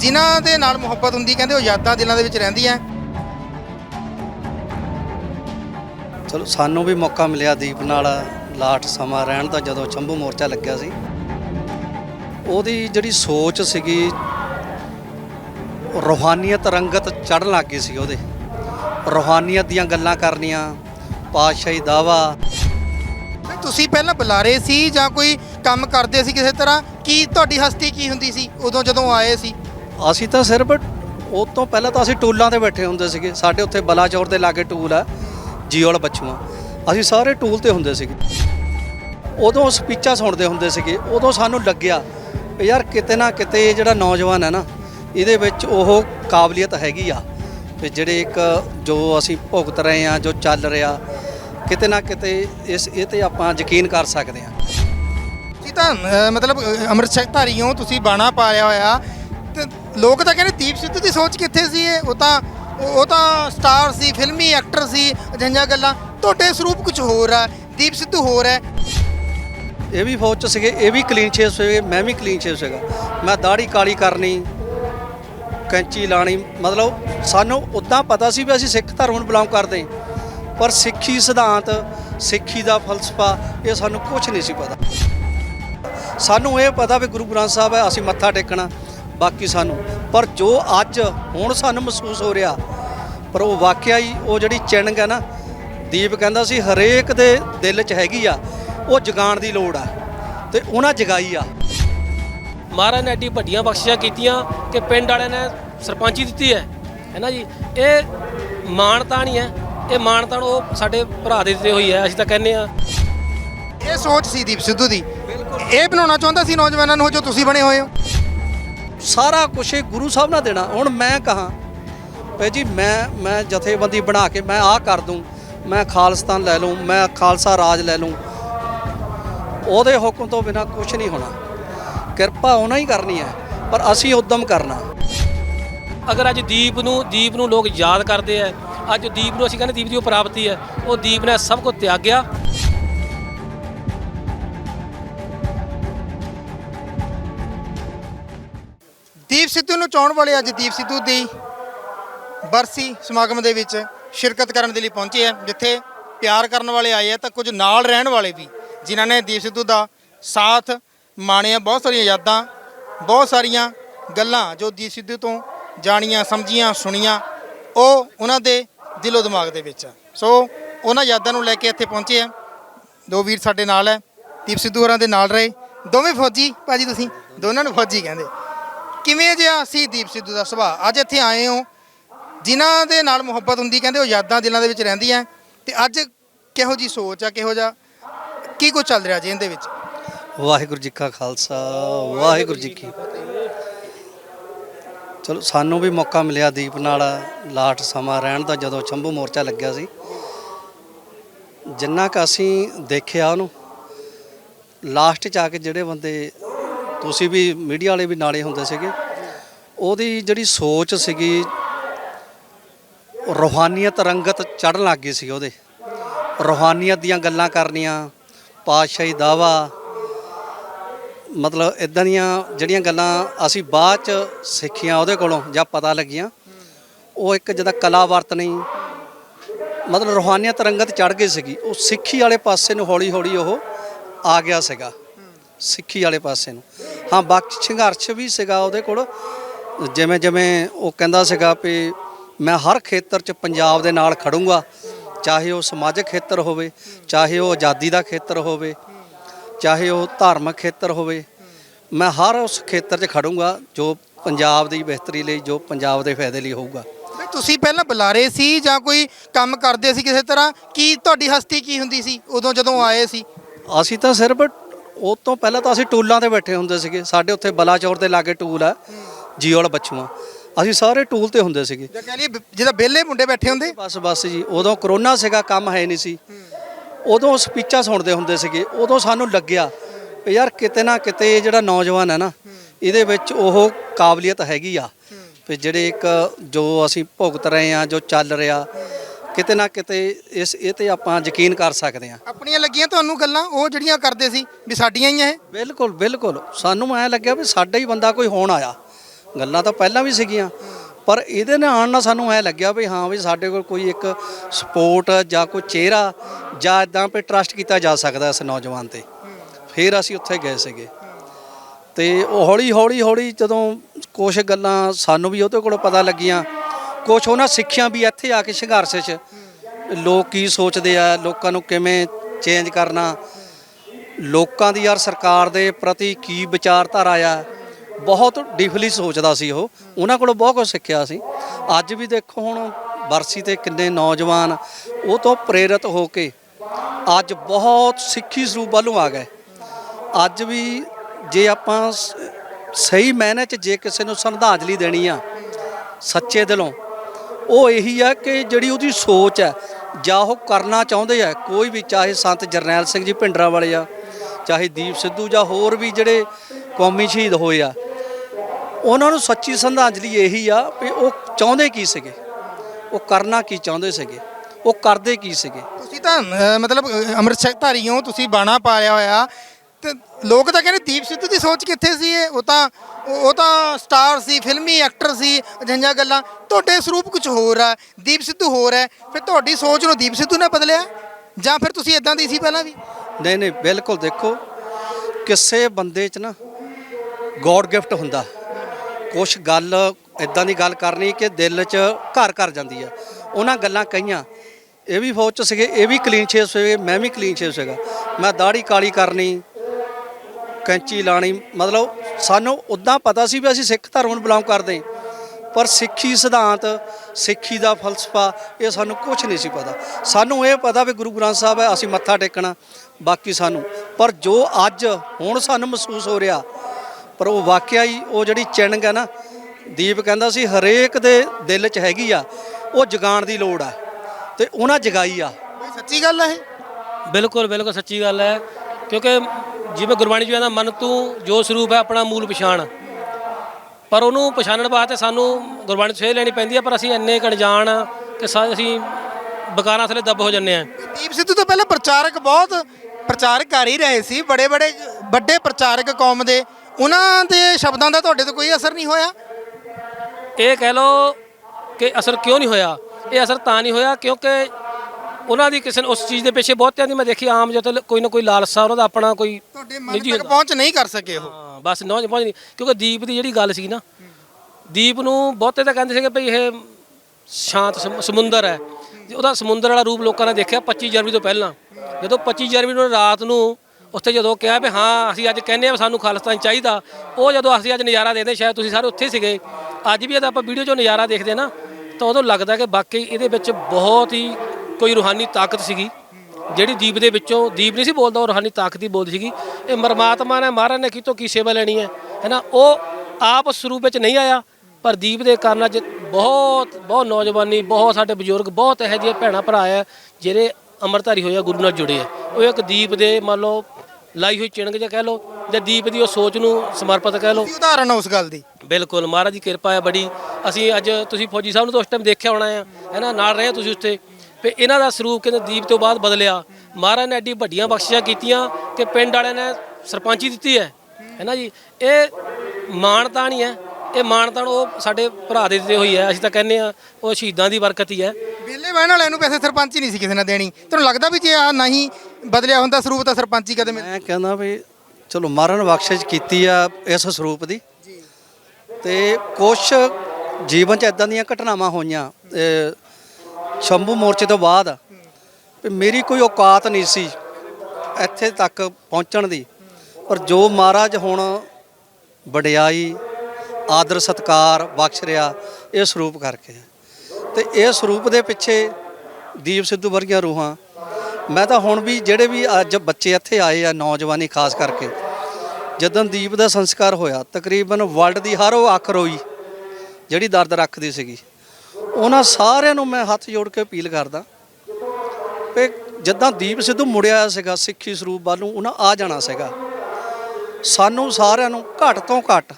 ਜਿਨ੍ਹਾਂ ਦੇ ਨਾਲ ਮੁਹੱਬਤ ਹੁੰਦੀ ਕਹਿੰਦੇ ਉਹ ਯਾਦਾਂ ਦਿਲਾਂ ਦੇ ਵਿੱਚ ਰਹਿੰਦੀਆਂ। ਚਲੋ ਸਾਨੂੰ ਵੀ ਮੌਕਾ ਮਿਲਿਆ ਦੀਪ ਨਾਲ ਲਾਟ ਸਮਾਂ ਰਹਿਣ ਦਾ ਜਦੋਂ ਚੰਬੂ ਮੋਰਚਾ ਲੱਗਿਆ ਸੀ। ਉਹਦੀ ਜਿਹੜੀ ਸੋਚ ਸੀਗੀ ਰੂਹਾਨੀਅਤ ਰੰਗਤ ਚੜਨ ਲੱਗ ਗਈ ਸੀ ਉਹਦੇ। ਰੂਹਾਨੀਅਤ ਦੀਆਂ ਗੱਲਾਂ ਕਰਨੀਆਂ ਪਾਤਸ਼ਾਹੀ ਦਾਵਾ। ਤੁਸੀਂ ਪਹਿਲਾਂ ਬੁਲਾਰੇ ਸੀ ਜਾਂ ਕੋਈ ਕੰਮ ਕਰਦੇ ਸੀ ਕਿਸੇ ਤਰ੍ਹਾਂ? ਕੀ ਤੁਹਾਡੀ ਹਸਤੀ ਕੀ ਹੁੰਦੀ ਸੀ ਉਦੋਂ ਜਦੋਂ ਆਏ ਸੀ? ਅਸੀਂ ਤਾਂ ਸਿਰਫ ਉਹ ਤੋਂ ਪਹਿਲਾਂ ਤਾਂ ਅਸੀਂ ਟੂਲਾਂ ਤੇ ਬੈਠੇ ਹੁੰਦੇ ਸੀਗੇ। ਸਾਡੇ ਉੱਥੇ ਬਲਾਚੌਰ ਦੇ ਲਾਗੇ ਟੂਲ ਆ, ਜੀਓਲ ਬੱਚੂਆਂ। ਅਸੀਂ ਸਾਰੇ ਟੂਲ ਤੇ ਹੁੰਦੇ ਸੀਗੇ। ਉਦੋਂ ਸਪੀਚਾਂ ਸੁਣਦੇ ਹੁੰਦੇ ਸੀਗੇ। ਉਦੋਂ ਸਾਨੂੰ ਲੱਗਿਆ ਵੀ ਯਾਰ ਕਿਤੇ ਨਾ ਕਿਤੇ ਇਹ ਜਿਹੜਾ ਨੌਜਵਾਨ ਹੈ ਨਾ, ਇਹਦੇ ਵਿੱਚ ਉਹ ਕਾਬਲੀਅਤ ਹੈਗੀ ਆ। ਵੀ ਜਿਹੜੇ ਇੱਕ ਜੋ ਅਸੀਂ ਭੁਗਤ ਰਹੇ ਆ, ਜੋ ਚੱਲ ਰਿਹਾ, ਕਿਤੇ ਨਾ ਕਿਤੇ ਇਸ ਇਹ ਤੇ ਆਪਾਂ ਯਕੀਨ ਕਰ ਸਕਦੇ ਆ। ਤੁਸੀਂ ਤਾਂ ਮਤਲਬ ਅੰਮ੍ਰਿਤਸਰ ਅੰਮ੍ਰਿਤ ਧਾਰੀ ਹੋ ਤੁਸੀਂ ਬਾਣਾ ਪਾਇਆ ਹੋਇਆ। ਲੋਕ ਤਾਂ ਕਹਿੰਦੇ ਦੀਪ ਸਿੱਧੂ ਦੀ ਸੋਚ ਕਿੱਥੇ ਸੀ ਇਹ? ਉਹ ਤਾਂ ਉਹ ਤਾਂ ਸਟਾਰ ਸੀ, ਫਿਲਮੀ ਐਕਟਰ ਸੀ, ਅਜਿਹੀਆਂ ਗੱਲਾਂ। ਤੁਹਾਡੇ ਸਰੂਪ ਕੁਝ ਹੋਰ ਆ। ਦੀਪ ਸਿੱਧੂ ਹੋਰ ਹੈ। ਇਹ ਵੀ ਫੌਜ ਚ ਸੀਗੇ, ਇਹ ਵੀ ਕਲੀਨ ਸ਼ੇਵ ਸੀਗੇ, ਮੈਂ ਵੀ ਕਲੀਨ ਸ਼ੇਵ ਸੀਗਾ। ਮੈਂ ਦਾੜੀ ਕਾਲੀ ਕਰਨੀ, ਕੈਂਚੀ ਲਾਣੀ, ਮਤਲਬ ਸਾਨੂੰ ਉਦਾਂ ਪਤਾ ਸੀ ਵੀ ਅਸੀਂ ਸਿੱਖ ਧਰਮ ਨੂੰ ਬਿਲੋਂਗ ਕਰਦੇ। ਪਰ ਸਿੱਖੀ ਸਿਧਾਂਤ, ਸਿੱਖੀ ਦਾ ਫਲਸਫਾ, ਇਹ ਸਾਨੂੰ ਕੁਝ ਨਹੀਂ ਸੀ ਪਤਾ। ਸਾਨੂੰ ਇਹ ਪਤਾ ਵੀ ਗੁਰੂ ਗ੍ਰੰਥ ਸਾਹਿਬ ਹੈ, ਅਸੀਂ ਮੱਥਾ ਟੇਕਣਾ। ਬਾਕੀ ਸਾਨੂੰ। ਪਰ ਜੋ ਅੱਜ ਹੁਣ ਸਾਨੂੰ ਮਹਿਸੂਸ ਹੋ ਰਿਹਾ ਪਰ ਉਹ ਵਾਕਿਆ ਹੀ ਉਹ ਜਿਹੜੀ ਚਿੰਨਗ ਹੈ ਨਾ ਦੀਪ ਕਹਿੰਦਾ ਸੀ ਹਰੇਕ ਦੇ ਦਿਲ 'ਚ ਹੈਗੀ ਆ ਉਹ ਜਗਾਉਣ ਦੀ ਲੋੜ ਆ ਤੇ ਉਹਨਾਂ ਜਗਾਈ ਆ। ਮਹਾਰਾਜ ਨੇ ਐਡੀ ਵੱਡੀਆਂ ਬਖਸ਼ਿਸ਼ਾਂ ਕੀਤੀਆਂ ਕਿ ਪਿੰਡ ਵਾਲਿਆਂ ਨੇ ਸਰਪੰਚੀ ਦਿੱਤੀ ਹੈ। ਹੈ ਨਾ ਜੀ? ਇਹ ਮਾਣਤਾ ਨਹੀਂ ਹੈ ਇਹ ਮਾਣਤਾ ਉਹ ਸਾਡੇ ਭਰਾ ਦੇ ਦਿੱਤੇ ਹੋਈ ਹੈ ਅਸੀਂ ਤਾਂ ਕਹਿੰਦੇ ਆ ਇਹ ਸੋਚ ਸੀ ਦੀਪ ਸਿੱਧੂ ਦੀ। ਇਹ ਬਣਾਉਣਾ ਚਾਹੁੰਦਾ ਸੀ ਨੌਜਵਾਨਾਂ ਨੂੰ ਜੋ ਤੁਸੀਂ ਬਣੇ ਹੋਏ ਹੋ। ਸਾਰਾ ਕੁਝ ਇਹ ਗੁਰੂ ਸਾਹਿਬ ਨਾਲ ਦੇਣਾ। ਹੁਣ ਮੈਂ ਕਹਾਂ, ਭਈ ਜੀ ਮੈਂ ਮੈਂ ਜਥੇਬੰਦੀ ਬਣਾ ਕੇ ਮੈਂ ਆਹ ਕਰ ਦੂੰ, ਮੈਂ ਖਾਲਸਤਾਨ ਲੈ ਲੂੰ, ਮੈਂ ਖਾਲਸਾ ਰਾਜ ਲੈ ਲੂੰ। ਉਹਦੇ ਹੁਕਮ ਤੋਂ ਬਿਨਾ ਕੁਝ ਨਹੀਂ ਹੋਣਾ। ਕਿਰਪਾ ਉਹਨਾਂ ਹੀ ਕਰਨੀ ਹੈ, ਪਰ ਅਸੀਂ ਉਦਮ ਕਰਨਾ। ਅਗਰ ਅੱਜ ਦੀਪ ਨੂੰ ਦੀਪ ਨੂੰ ਲੋਕ ਯਾਦ ਕਰਦੇ ਆ, ਅੱਜ ਦੀਪ ਨੂੰ ਅਸੀਂ ਕਹਿੰਦੇ ਦੀਪ ਦੀ ਉਹ ਪ੍ਰਾਪਤੀ ਹੈ, ਉਹ ਦੀਪ ਨੇ ਸਭ ਕੁਝ ਤਿਆਗਿਆ। ਦੀਪ ਸਿੱਧੂ ਨੂੰ ਚਾਹਣ ਵਾਲੇ ਅੱਜ ਦੀਪ ਸਿੱਧੂ ਦੀ ਬਰਸੀ ਸਮਾਗਮ ਦੇ ਵਿੱਚ ਸ਼ਿਰਕਤ ਕਰਨ ਦੇ ਲਈ ਪਹੁੰਚੇ ਆ, ਜਿੱਥੇ ਪਿਆਰ ਕਰਨ ਵਾਲੇ ਆਏ ਆ ਤਾਂ ਕੁਝ ਨਾਲ ਰਹਿਣ ਵਾਲੇ ਵੀ, ਜਿਨ੍ਹਾਂ ਨੇ ਦੀਪ ਸਿੱਧੂ ਦਾ ਸਾਥ ਮਾਣਿਆ। ਬਹੁਤ ਸਾਰੀਆਂ ਯਾਦਾਂ, ਬਹੁਤ ਸਾਰੀਆਂ ਗੱਲਾਂ ਜੋ ਦੀਪ ਸਿੱਧੂ ਤੋਂ ਜਾਣੀਆਂ, ਸਮਝੀਆਂ, ਸੁਣੀਆਂ, ਉਹ ਉਹਨਾਂ ਦੇ ਦਿਲੋਂ ਦਿਮਾਗ ਦੇ ਵਿੱਚ ਆ। ਸੋ ਉਹਨਾਂ ਯਾਦਾਂ ਨੂੰ ਲੈ ਕੇ ਇੱਥੇ ਪਹੁੰਚੇ ਆ। ਦੋ ਵੀਰ ਸਾਡੇ ਨਾਲ ਹੈ ਦੀਪ ਸਿੱਧੂ ਹੋਰਾਂ ਦੇ ਨਾਲ ਰਹੇ। ਦੋਵੇਂ ਫੌਜੀ, ਭਾਜੀ ਤੁਸੀਂ, ਦੋਨਾਂ ਨੂੰ ਫੌਜੀ ਕਹਿੰਦੇ। ਕਿਵੇਂ ਜਿਹਾ ਸੀ ਦੀਪ ਸਿੱਧੂ ਦਾ ਸੁਭਾਅ? ਅੱਜ ਇੱਥੇ ਆਏ ਹੋ। ਜਿਨ੍ਹਾਂ ਦੇ ਨਾਲ ਮੁਹੱਬਤ ਹੁੰਦੀ, ਕਹਿੰਦੇ ਉਹ ਯਾਦਾਂ ਦਿਲਾਂ ਦੇ ਵਿੱਚ ਰਹਿੰਦੀਆਂ। ਤੇ ਅੱਜ ਕਿਹੋ ਜੀ ਸੋਚ ਆ, ਕਿਹੋ ਜਿਹਾ, ਕੀ ਕੁਝ ਚੱਲ ਰਿਹਾ ਜੀ ਇਹਦੇ ਵਿੱਚ? ਵਾਹਿਗੁਰੂ ਜੀ ਕਾ ਖਾਲਸਾ, ਵਾਹਿਗੁਰੂ ਜੀ ਕੀ ਚਲੋ, ਸਾਨੂੰ ਵੀ ਮੌਕਾ ਮਿਲਿਆ ਦੀਪ ਨਾਲ ਲਾਟ ਸਮਾਂ ਰਹਿਣ ਦਾ, ਜਦੋਂ ਚੰਬੂ ਮੋਰਚਾ ਲੱਗਿਆ ਸੀ। ਜਿੰਨਾ ਕ ਅਸੀਂ ਦੇਖਿਆ ਉਹਨੂੰ, ਲਾਸਟ ਚ ਆ ਕੇ ਜਿਹੜੇ ਬੰਦੇ ਤੁਸੀਂ ਵੀ ਮੀਡੀਆ ਵਾਲੇ ਵੀ ਨਾਲੇ ਹੁੰਦੇ ਸੀਗੇ। ਉਹਦੀ ਜਿਹੜੀ ਸੋਚ ਸੀਗੀ, ਰੂਹਾਨੀਅਤ ਰੰਗਤ ਚੜਨ ਲੱਗ ਗਈ ਸੀ ਉਹਦੇ। ਰੂਹਾਨੀਅਤ ਦੀਆਂ ਗੱਲਾਂ ਕਰਨੀਆਂ, ਪਾਤਸ਼ਾਹੀ ਦਾਵਾ, ਮਤਲਬ ਇਦਾਂ ਦੀਆਂ ਜਿਹੜੀਆਂ ਗੱਲਾਂ ਅਸੀਂ ਬਾਅਦ ਚ ਸਿੱਖੀਆਂ ਉਹਦੇ ਕੋਲੋਂ ਜਾਂ ਪਤਾ ਲੱਗੀਆਂ, ਉਹ ਇੱਕ ਜਿਹਦਾ ਕਲਾ ਵਰਤਣੀ, ਮਤਲਬ ਰੂਹਾਨੀਅਤ ਰੰਗਤ ਚੜ ਗਈ ਸੀਗੀ। ਉਹ ਸਿੱਖੀ ਵਾਲੇ ਪਾਸੇ ਨੂੰ ਹੌਲੀ ਹੌਲੀ ਉਹ ਆ ਗਿਆ ਸੀਗਾ। ਸਿੱਖੀ ਵਾਲੇ ਪਾਸੇ ਨੂੰ। ਹਾਂ ਬਾਕੀ ਸੰਘਰਸ਼ ਵੀ ਸੀਗਾ ਉਹਦੇ ਕੋਲ। ਜਿਵੇਂ ਜਿਵੇਂ ਉਹ ਕਹਿੰਦਾ ਸੀਗਾ ਵੀ ਮੈਂ ਹਰ ਖੇਤਰ 'ਚ ਪੰਜਾਬ ਦੇ ਨਾਲ ਖੜੂੰਗਾ ਚਾਹੇ ਉਹ ਸਮਾਜਿਕ ਖੇਤਰ ਹੋਵੇ ਚਾਹੇ ਉਹ ਆਜ਼ਾਦੀ ਦਾ ਖੇਤਰ ਹੋਵੇ ਚਾਹੇ ਉਹ ਧਾਰਮਿਕ ਖੇਤਰ ਹੋਵੇ ਮੈਂ ਹਰ ਉਸ ਖੇਤਰ 'ਚ ਖੜੂੰਗਾ ਜੋ ਪੰਜਾਬ ਦੀ ਬਿਹਤਰੀ ਲਈ ਜੋ ਪੰਜਾਬ ਦੇ ਫਾਇਦੇ ਲਈ ਹੋਊਗਾ। ਤੁਸੀਂ ਪਹਿਲਾਂ ਬੁਲਾਰੇ ਸੀ ਜਾਂ ਕੋਈ ਕੰਮ ਕਰਦੇ ਸੀ ਕਿਸੇ ਤਰ੍ਹਾਂ? ਕੀ ਤੁਹਾਡੀ ਹਸਤੀ ਕੀ ਹੁੰਦੀ ਸੀ ਉਦੋਂ ਜਦੋਂ ਆਏ ਸੀ? ਅਸੀਂ ਤਾਂ ਸਿਰਫ ਉਹ ਤੋਂ ਪਹਿਲਾਂ ਤਾਂ ਅਸੀਂ ਟੂਲਾਂ ਤੇ ਬੈਠੇ ਹੁੰਦੇ ਸੀਗੇ। ਸਾਡੇ ਉੱਥੇ ਬਲਾਚੌਰ ਦੇ ਲਾਗੇ ਟੂਲ ਆ ਜੀਓਲ ਬੱਚੂਆਂ। ਅਸੀਂ ਸਾਰੇ ਟੂਲ ਤੇ ਹੁੰਦੇ ਸੀਗੇ। ਜਾਂ ਕਹਿ ਜਿਹਦਾ ਵਿਹਲੇ ਮੁੰਡੇ ਬੈਠੇ ਹੁੰਦੇ? ਬਸ ਬਸ ਜੀ ਉਦੋਂ ਕਰੋਨਾ ਸੀਗਾ ਕੰਮ ਹੈ ਨਹੀਂ ਸੀ। ਉਦੋਂ ਸਪੀਚਾਂ ਸੁਣਦੇ ਹੁੰਦੇ ਸੀਗੇ। ਉਦੋਂ ਸਾਨੂੰ ਲੱਗਿਆ ਵੀ ਯਾਰ ਕਿਤੇ ਨਾ ਕਿਤੇ ਇਹ ਜਿਹੜਾ ਨੌਜਵਾਨ ਹੈ ਨਾ ਇਹਦੇ ਵਿੱਚ ਉਹ ਕਾਬਲੀਅਤ ਹੈਗੀ ਆ। ਵੀ ਜਿਹੜੇ ਇੱਕ ਜੋ ਅਸੀਂ ਭੁਗਤ ਰਹੇ ਆ ਜੋ ਚੱਲ ਰਿਹਾ ਕਿਤੇ ਨਾ ਕਿਤੇ ਇਸ ਇਹ ਤੇ ਆਪਾਂ ਯਕੀਨ ਕਰ ਸਕਦੇ ਆ ਆਪਣੀਆਂ ਲੱਗੀਆਂ ਤੁਹਾਨੂੰ ਗੱਲਾਂ ਉਹ ਜਿਹੜੀਆਂ ਕਰਦੇ ਸੀ ਵੀ ਸਾਡੀਆਂ ਹੀ ਆ ਇਹ। ਬਿਲਕੁਲ ਬਿਲਕੁਲ। ਸਾਨੂੰ ਐ ਲੱਗਿਆ ਵੀ ਸਾਡਾ ਹੀ ਬੰਦਾ ਕੋਈ ਹੋਣ ਆਇਆ। ਗੱਲਾਂ ਤਾਂ ਪਹਿਲਾਂ ਵੀ ਸੀਗੀਆਂ ਪਰ ਇਹਦੇ ਨਾਲ ਆਉਣ ਨਾਲ ਸਾਨੂੰ ਐ ਲੱਗਿਆ ਵੀ ਹਾਂ ਵੀ ਸਾਡੇ ਕੋਲ ਕੋਈ ਇੱਕ ਸਪੋਰਟ ਜਾਂ ਕੋਈ ਚਿਹਰਾ ਜਾਂ ਇਦਾਂ ਵੀ ਟਰਸਟ ਕੀਤਾ ਜਾ ਸਕਦਾ ਇਸ ਨੌਜਵਾਨ ਤੇ। ਫਿਰ ਅਸੀਂ ਉੱਥੇ ਗਏ ਸੀਗੇ। ਤੇ ਉਹ ਹੌਲੀ ਹੌਲੀ ਹੌਲੀ ਜਦੋਂ ਕੁਛ ਗੱਲਾਂ ਸਾਨੂੰ ਵੀ ਉਹਦੇ ਕੋਲੋਂ ਪਤਾ ਲੱਗੀਆਂ ਕੁਛ ਉਹਨਾਂ ਸਿੱਖਿਆ ਵੀ ਇੱਥੇ ਆ ਕੇ ਸੰਘਰਸ਼ 'ਚ ਲੋਕ ਕੀ ਸੋਚਦੇ ਆ, ਲੋਕਾਂ ਨੂੰ ਕਿਵੇਂ ਚੇਂਜ ਕਰਨਾ? ਲੋਕਾਂ ਦੀ ਯਾਰ ਸਰਕਾਰ ਦੇ ਪ੍ਰਤੀ ਕੀ ਵਿਚਾਰਧਾਰਾ ਆ? ਬਹੁਤ ਡੀਫਲੀ ਸੋਚਦਾ ਸੀ ਉਹ। ਉਹਨਾਂ ਕੋਲੋਂ ਬਹੁਤ ਕੁਝ ਸਿੱਖਿਆ ਸੀ। ਅੱਜ ਵੀ ਦੇਖੋ ਹੁਣ ਵਰਸੀ ਤੇ ਕਿੰਨੇ ਨੌਜਵਾਨ ਉਹ ਤੋਂ ਪ੍ਰੇਰਿਤ ਹੋ ਕੇ ਅੱਜ ਬਹੁਤ ਸਿੱਖੀ ਸਰੂਪ ਵੱਲੋਂ ਆ ਗਏ। ਅੱਜ ਵੀ ਜੇ ਆਪਾਂ ਸ- ਸਹੀ ਮਾਇਨੇ 'ਚ ਜੇ ਕਿਸੇ ਨੂੰ ਸ਼ਰਧਾਂਜਲੀ ਦੇਣੀ ਆ, ਸੱਚੇ ਦਿਲੋਂ ਉਹ ਇਹੀ ਆ ਕਿ ਜਿਹੜੀ ਉਹਦੀ ਸੋਚ ਹੈ ਜਾਂ ਉਹ ਕਰਨਾ ਚਾਹੁੰਦੇ ਆ ਕੋਈ ਵੀ ਚਾਹੇ ਸੰਤ ਜਰਨੈਲ ਸਿੰਘ ਜੀ ਭਿੰਡਰਾਂ ਵਾਲੇ ਆ ਚਾਹੇ ਦੀਪ ਸਿੱਧੂ ਜਾਂ ਹੋਰ ਵੀ ਜਿਹੜੇ ਕੌਮੀ ਸ਼ਹੀਦ ਹੋਏ ਆ ਉਹਨਾਂ ਨੂੰ ਸੱਚੀ ਸ਼ਰਧਾਂਜਲੀ ਇਹੀ ਆ ਵੀ ਉਹ ਚਾਹੁੰਦੇ ਕੀ ਸੀਗੇ? ਉਹ ਕਰਨਾ ਕੀ ਚਾਹੁੰਦੇ ਸੀਗੇ? ਉਹ ਕਰਦੇ ਕੀ ਸੀਗੇ? ਤੁਸੀਂ ਤਾਂ ਅਹ, ਮਤਲਬ ਅਹ, ਅੰਮ੍ਰਿਤ ਧਾਰੀ ਹੋ ਤੁਸੀਂ ਬਾਣਾ ਪਾਇਆ ਹੋਇਆ ਤੇ ਲੋਕ ਤਾਂ ਕਹਿੰਦੇ ਦੀਪ ਸਿੱਧੂ ਦੀ ਸੋਚ ਕਿੱਥੇ ਸੀ ਇਹ? ਉਹ ਤਾਂ ਉਹ ਤਾਂ ਸਟਾਰ ਸੀ, ਫਿਲਮੀ ਐਕਟਰ ਸੀ, ਅਜਿਹੀਆਂ ਗੱਲਾਂ। ਤੁਹਾਡੇ ਸਰੂਪ ਕੁਝ ਹੋਰ ਆ ਦੀਪ ਸਿੱਧੂ ਹੋਰ ਹੈ। ਫਿਰ ਤੁਹਾਡੀ ਸੋਚ ਨੂੰ ਦੀਪ ਸਿੱਧੂ ਨੇ ਬਦਲਿਆ? ਜਾਂ ਫਿਰ ਤੁਸੀਂ ਇਦਾਂ ਦੀ ਸੀ ਪਹਿਲਾਂ ਵੀ? ਨਹੀਂ ਨਹੀਂ, ਬਿਲਕੁਲ ਦੇਖੋ, ਕਿਸੇ ਬੰਦੇ 'ਚ ਨਾ ਗੋਡ ਗਿਫਟ ਹੁੰਦਾ। ਕੁਛ ਗੱਲ ਇਦਾਂ ਦੀ ਗੱਲ ਕਰਨੀ ਕਿ ਦਿਲ 'ਚ ਘਰ ਘਰ ਜਾਂਦੀ ਆ। ਉਹਨਾਂ ਗੱਲਾਂ ਕਹੀਆਂ। ਇਹ ਵੀ ਫੌਜ 'ਚ ਸੀਗੇ, ਇਹ ਵੀ ਕਲੀਨ ਸ਼ੇਵ ਸੀਗੇ, ਮੈਂ ਵੀ ਕਲੀਨ ਸ਼ੇਵ ਸੀਗਾ। ਮੈਂ ਦਾੜੀ ਕਾਲੀ ਕਰਨੀ ਕੈਂਚੀ ਲਾਣੀ ਮਤਲਬ ਸਾਨੂੰ ਉਦਾਂ ਪਤਾ ਸੀ ਵੀ ਅਸੀਂ ਸਿੱਖ ਧਰਮ ਨੂੰ ਬਿਲੋਂਗ ਕਰਦੇ ਹਾਂ। ਪਰ ਸਿੱਖੀ ਸਿਧਾਂਤ ਸਿੱਖੀ ਦਾ ਫਲਸਫਾ ਇਹ ਸਾਨੂੰ ਕੁਝ ਨਹੀਂ ਸੀ ਪਤਾ। ਸਾਨੂੰ ਇਹ ਪਤਾ ਵੀ ਗੁਰੂ ਗ੍ਰੰਥ ਸਾਹਿਬ ਹੈ ਅਸੀਂ ਮੱਥਾ ਟੇਕਣਾ ਬਾਕੀ ਸਾਨੂੰ। ਪਰ ਜੋ ਅੱਜ ਹੁਣ ਸਾਨੂੰ ਮਹਿਸੂਸ ਹੋ ਰਿਹਾ ਪਰ ਉਹ ਵਾਕਿਆ ਹੀ ਉਹ ਜਿਹੜੀ ਚਿੰਨਗ ਹੈ ਨਾ ਦੀਪ ਕਹਿੰਦਾ ਸੀ ਹਰੇਕ ਦੇ ਦਿਲ 'ਚ ਹੈਗੀ ਆ ਉਹ ਜਗਾਉਣ ਦੀ ਲੋੜ ਆ ਤੇ ਉਹਨਾਂ ਜਗਾਈ ਆ। ਸੱਚੀ ਗੱਲ ਹੈ ਇਹ? ਬਿਲਕੁਲ ਬਿਲਕੁਲ ਸੱਚੀ ਗੱਲ ਹੈ ਕਿਉਂਕਿ ਜਿਵੇਂ ਗੁਰਬਾਣੀ ਜੀ ਕਹਿੰਦਾ ਮਨ ਤੂੰ ਜੋ ਸਰੂਪ ਹੈ ਆਪਣਾ ਮੂਲ ਪਛਾਣ। ਪਰ ਉਹਨੂੰ ਪਛਾਣਨ ਵਾਸਤੇ ਸਾਨੂੰ ਗੁਰਬਾਣੀ ਸੇਧ ਲੈਣੀ ਪੈਂਦੀ ਹੈ ਪਰ ਅਸੀਂ ਇੰਨੇ ਕੁ ਅਣਜਾਣ ਆ ਕਿ ਅਸੀਂ ਬਕਾਰਾਂ ਥੱਲੇ ਦੱਬ ਹੋ ਜੰਨੇ ਆ। ਦੀਪ ਸਿੱਧੂ ਤੋਂ ਪਹਿਲਾਂ ਪ੍ਰਚਾਰਕ ਬਹੁਤ ਪ੍ਰਚਾਰਕ ਕਰ ਹੀ ਰਹੇ ਸੀ ਬੜੇ ਬੜੇ ਵੱਡੇ ਪ੍ਰਚਾਰਕ ਕੌਮ ਦੇ। ਉਹਨਾਂ ਦੇ ਸ਼ਬਦਾਂ ਦਾ ਤੁਹਾਡੇ ਤੇ ਕੋਈ ਅਸਰ ਨਹੀਂ ਹੋਇਆ? ਇਹ ਕਹਿ ਲਓ ਕਿ ਅਸਰ ਕਿਉਂ ਨਹੀਂ ਹੋਇਆ? ਇਹ ਅਸਰ ਤਾਂ ਨਹੀਂ ਹੋਇਆ ਕਿਉਂਕਿ ਉਹਨਾਂ ਦੀ ਕਿਸੇ ਨੇ ਉਸ ਚੀਜ਼ ਦੇ ਪਿੱਛੇ ਬਹੁਤਿਆਂ ਦੀ ਮੈਂ ਦੇਖੀ ਆਮ ਜਦੋਂ ਕੋਈ ਨਾ ਕੋਈ ਲਾਲਸਾ ਉਹਨਾਂ ਦਾ ਆਪਣਾ ਕੋਈ ਤੁਹਾਡੇ ਮਨ ਨਿੱਜੀ ਤੱਕ ਪਹੁੰਚ ਨਹੀਂ ਕਰ ਸਕੇ ਉਹ। ਹਾਂ ਬਸ ਨੌ ਪਹੁੰਚ ਨਹੀਂ ਕਿਉਂਕਿ ਦੀਪ ਦੀ ਜਿਹੜੀ ਗੱਲ ਸੀ ਨਾ ਦੀਪ ਨੂੰ ਬਹੁਤੇ ਤਾਂ ਕਹਿੰਦੇ ਸੀਗੇ ਭਈ ਇਹ ਸ਼ਾਂਤ ਸਮੁ- ਸਮੁੰਦਰ ਹੈ। ਤੇ ਉਹਦਾ ਸਮੁੰਦਰ ਵਾਲਾ ਰੂਪ ਲੋਕਾਂ ਨੇ ਦੇਖਿਆ 25 ਜਨਵਰੀ ਤੋਂ ਪਹਿਲਾਂ। ਜਦੋਂ 25 ਜਨਵਰੀ ਨੂੰ ਰਾਤ ਨੂੰ ਉੱਥੇ ਜਦੋਂ ਕਿਹਾ ਵੀ ਹਾਂ ਅਸੀਂ ਅੱਜ ਕਹਿੰਦੇ ਆ ਸਾਨੂੰ ਖਾਲਿਸਤਾਨ ਚਾਹੀਦਾ ਉਹ ਜਦੋਂ ਅਸੀਂ ਅੱਜ ਨਜ਼ਾਰਾ ਦੇਖਦੇ ਸ਼ਾਇਦ ਤੁਸੀਂ ਸਾਰੇ ਉੱਥੇ ਸੀਗੇ ਅੱਜ ਵੀ ਜਦੋਂ ਆਪਾਂ ਵੀਡੀਓ 'ਚੋਂ ਨਜ਼ਾਰਾ ਦੇਖਦੇ ਨਾ ਤਾਂ ਉਦੋਂ ਲੱਗਦਾ ਕਿ ਵਾਕਈ ਇਹਦੇ ਵਿੱਚ ਬਹੁਤ ਹੀ ਕੋਈ ਰੂਹਾਨੀ ਤਾਕਤ ਸੀਗੀ। ਜਿਹੜੀ ਦੀਪ ਦੇ ਵਿੱਚੋਂ ਦੀਪ ਨਹੀਂ ਸੀ ਬੋਲਦਾ ਉਹ ਰੂਹਾਨੀ ਤਾਕਤ ਹੀ ਬੋਲਦੀ ਸੀਗੀ। ਇਹ ਮਰਮਾਤਮਾ ਨੇ ਮਹਾਰਾਜ ਨੇ ਕਿਤੋਂ ਕੀ ਸੇਵਾ ਲੈਣੀ ਹੈ ਹੈਨਾ ਉਹ ਆਪ ਸਰੂਪ ਵਿੱਚ ਨਹੀਂ ਆਇਆ ਪਰ ਦੀਪ ਦੇ ਕਾਰਨ ਅੱਜ ਬਹੁਤ ਬਹੁਤ ਨੌਜਵਾਨੀ ਬਹੁਤ ਸਾਡੇ ਬਜ਼ੁਰਗ ਬਹੁਤ ਇਹੋ ਜਿਹੇ ਭੈਣਾਂ ਭਰਾ ਆ ਜਿਹੜੇ ਅੰਮ੍ਰਿਤਧਾਰੀ ਹੋਏ ਆ ਗੁਰੂ ਨਾਲ ਜੁੜੇ ਆ। ਉਹ ਇੱਕ ਦੀਪ ਦੇ ਮੰਨ ਲਓ ਲਾਈ ਹੋਈ ਚਿਣਗ ਜਾਂ ਕਹਿ ਲਓ ਜਾਂ ਦੀਪ ਦੀ ਉਹ ਸੋਚ ਨੂੰ ਸਮਰਪਿਤ ਕਹਿ ਲਓ। ਹੈ ਉਸ ਗੱਲ ਦੀ? ਬਿਲਕੁਲ ਮਹਾਰਾਜ ਦੀ ਕਿਰਪਾ ਹੈ ਬੜੀ। ਅਸੀਂ ਅੱਜ ਤੁਸੀਂ ਫੌਜੀ ਸਾਹਿਬ ਨੂੰ ਤਾਂ ਉਸ ਟਾਈਮ ਦੇਖਿਆ ਹੋਣਾ ਹੈ ਹੈਨਾ ਨਾਲ ਰਹੇ ਤੁਸੀਂ ਉੱਥੇ। ਵੀ ਇਹਨਾਂ ਦਾ ਸਰੂਪ ਕਹਿੰਦੇ ਦੀਪ ਤੋਂ ਬਾਅਦ ਬਦਲਿਆ। ਮਹਾਰਾਜ ਨੇ ਐਡੀ ਵੱਡੀਆਂ ਬਖਸ਼ਿਸ਼ਾਂ ਕੀਤੀਆਂ ਕਿ ਪਿੰਡ ਵਾਲਿਆਂ ਨੇ ਸਰਪੰਚੀ ਦਿੱਤੀ ਹੈ। ਹੈਨਾ ਜੀ? ਇਹ ਮਾਣਤਾ ਨਹੀਂ ਹੈ। ਇਹ ਮਾਣਤਾ ਉਹ ਸਾਡੇ ਭਰਾ ਦੇ ਦਿੱਤੇ ਹੋਈ ਹੈ। ਅਸੀਂ ਤਾਂ ਕਹਿੰਦੇ ਆ ਉਹ ਸ਼ਹੀਦਾਂ ਦੀ ਬਰਕਤ ਹੀ ਹੈ। ਵਿਹਲੇ ਬਹਿਣ ਵਾਲਿਆਂ ਨੂੰ ਪੈਸੇ ਸਰਪੰਚੀ ਨਹੀਂ ਸੀ ਕਿਸੇ ਨੇ ਦੇਣੀ। ਤੁਹਾਨੂੰ ਲੱਗਦਾ ਵੀ ਜੇ ਆ ਨਹੀਂ ਬਦਲਿਆ ਹੁੰਦਾ ਸਰੂਪ ਤਾਂ ਸਰਪੰਚੀ ਕਦੇ ਮਿਲ ਮੈਂ ਕਹਿੰਦਾ ਵੀ ਚਲੋ ਮਰਨ ਬਖਸ਼ਿਸ਼ ਕੀਤੀ ਆ ਇਸ ਸਰੂਪ ਦੀ। ਤੇ ਕੁਛ ਜੀਵਨ ਚ ਇਦਾਂ ਦੀਆਂ ਘਟਨਾਵਾਂ ਹੋਈਆਂ। ਤੇ ਸ਼ੰਭੂ ਮੋਰਚੇ ਤੋਂ ਬਾਅਦ ਵੀ ਮੇਰੀ ਕੋਈ ਔਕਾਤ ਨਹੀਂ ਸੀ ਇੱਥੇ ਤੱਕ ਪਹੁੰਚਣ ਦੀ। ਪਰ ਜੋ ਮਹਾਰਾਜ ਹੁਣ ਵਡਿਆਈ, ਆਦਰ, ਸਤਕਾਰ ਬਖਸ਼ ਰਿਹਾ, ਇਹ ਸਰੂਪ ਕਰਕੇ। ਤੇ ਇਹ ਸਰੂਪ ਦੇ ਪਿੱਛੇ ਦੀਪ ਸਿੱਧੂ ਵਰਗੀਆਂ ਰੂਹਾਂ। ਮੈਂ ਤਾਂ ਹੁਣ ਵੀ ਜਿਹੜੇ ਵੀ ਅੱਜ ਬੱਚੇ ਇੱਥੇ ਆਏ ਆ ਨੌਜਵਾਨੀ ਖਾਸ ਕਰਕੇ, ਜਦੋਂ ਦੀਪ ਦਾ ਸੰਸਕਾਰ ਹੋਇਆ, ਤਕਰੀਬਨ ਵਰਲਡ ਦੀ ਹਰ ਉਹ ਅੱਖ ਰੋਈ, ਜਿਹੜੀ ਦਰਦ ਰੱਖਦੀ ਸੀਗੀ। ਉਹਨਾਂ ਸਾਰਿਆਂ ਨੂੰ ਮੈਂ ਹੱਥ ਜੋੜ ਕੇ ਅਪੀਲ ਕਰਦਾ ਕਿ ਜਿੱਦਾਂ ਦੀਪ ਸਿੱਧੂ ਮੁੜਿਆ ਸੀਗਾ ਸਿੱਖੀ ਸਰੂਪ ਵੱਲ ਨੂੰ, ਉਹਨਾਂ ਆ ਜਾਣਾ ਸੀਗਾ। ਸਾਨੂੰ ਸਾਰਿਆਂ ਨੂੰ ਘੱਟ ਤੋਂ ਘੱਟ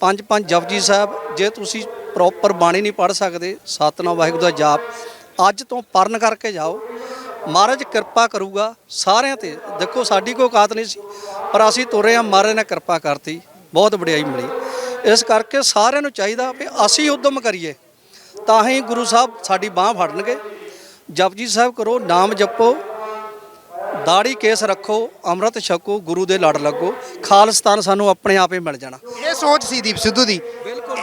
ਪੰਜ ਪੰਜ ਜਪਜੀ ਸਾਹਿਬ, ਜੇ ਤੁਸੀਂ ਪ੍ਰੋਪਰ ਬਾਣੀ ਨਹੀਂ ਪੜ੍ਹ ਸਕਦੇ, ਸਤਨਾਮ ਵਾਹਿਗੁਰੂ ਦਾ ਜਾਪ, ਅੱਜ ਤੋਂ ਪਰਨ ਕਰਕੇ ਜਾਓ। ਮਹਾਰਾਜ ਕਿਰਪਾ ਕਰੂਗਾ ਸਾਰਿਆਂ ਤੇ। ਦੇਖੋ, ਸਾਡੀ ਕੋਈ ਔਕਾਤ ਨਹੀਂ ਸੀ, ਪਰ ਅਸੀਂ ਤੁਰੇ ਆ, ਮਹਾਰਾਜ ਨੇ ਕਿਰਪਾ ਕਰਤੀ। ਬਹੁਤ ਵਡਿਆਈ ਮਿਲੀ। ਇਸ ਕਰਕੇ ਸਾਰਿਆਂ ਨੂੰ ਚਾਹੀਦਾ ਵੀ ਅਸੀਂ ਉਦਮ ਕਰੀਏ। ਤਾਂ ਹੀ ਗੁਰੂ ਸਾਹਿਬ ਸਾਡੀ ਬਾਹ ਫੜਨਗੇ। ਜਪਜੀ ਸਾਹਿਬ ਕਰੋ ਨਾਮ ਜਪੋ ਦਾੜੀ ਕੇਸ ਰੱਖੋ ਅੰਮ੍ਰਿਤ ਛਕੋ ਗੁਰੂ ਦੇ ਲੜ ਲੱਗੋ। ਖਾਲਿਸਤਾਨ ਸਾਨੂੰ ਆਪਣੇ ਆਪ ਹੀ ਮਿਲ ਜਾਣਾ। ਇਹ ਸੋਚ ਸੀ ਦੀਪ ਸਿੱਧੂ ਦੀ।